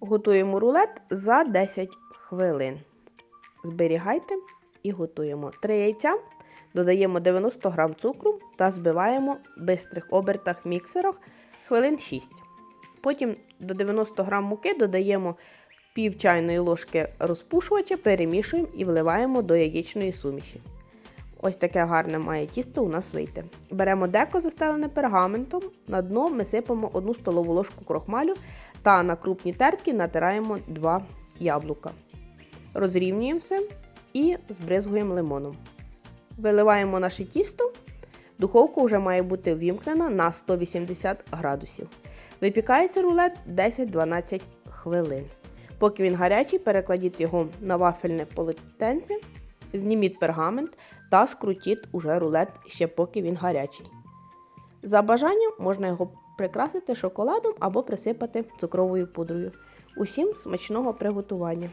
Готуємо рулет за 10 хвилин. Зберігайте і готуємо 3 яйця, додаємо 90 г цукру та збиваємо в бистрих обертах міксерах хвилин 6. Потім до 90 г муки додаємо пів чайної ложки розпушувача, перемішуємо і вливаємо до яєчної суміші. Ось таке гарне має тісто у нас вийти. Беремо деко, застелене пергаментом. На дно ми сипемо 1 столову ложку крохмалю та на крупні тертки натираємо 2 яблука. Розрівнюємо все і збризгуємо лимоном. Виливаємо наше тісто. Духовка вже має бути ввімкнена на 180 градусів. Випікається рулет 10-12 хвилин. Поки він гарячий, перекладіть його на вафельне полотенце, зніміть пергамент та скрутіть уже рулет ще поки він гарячий. За бажанням можна його прикрасити шоколадом або присипати цукровою пудрою. Усім смачного приготування!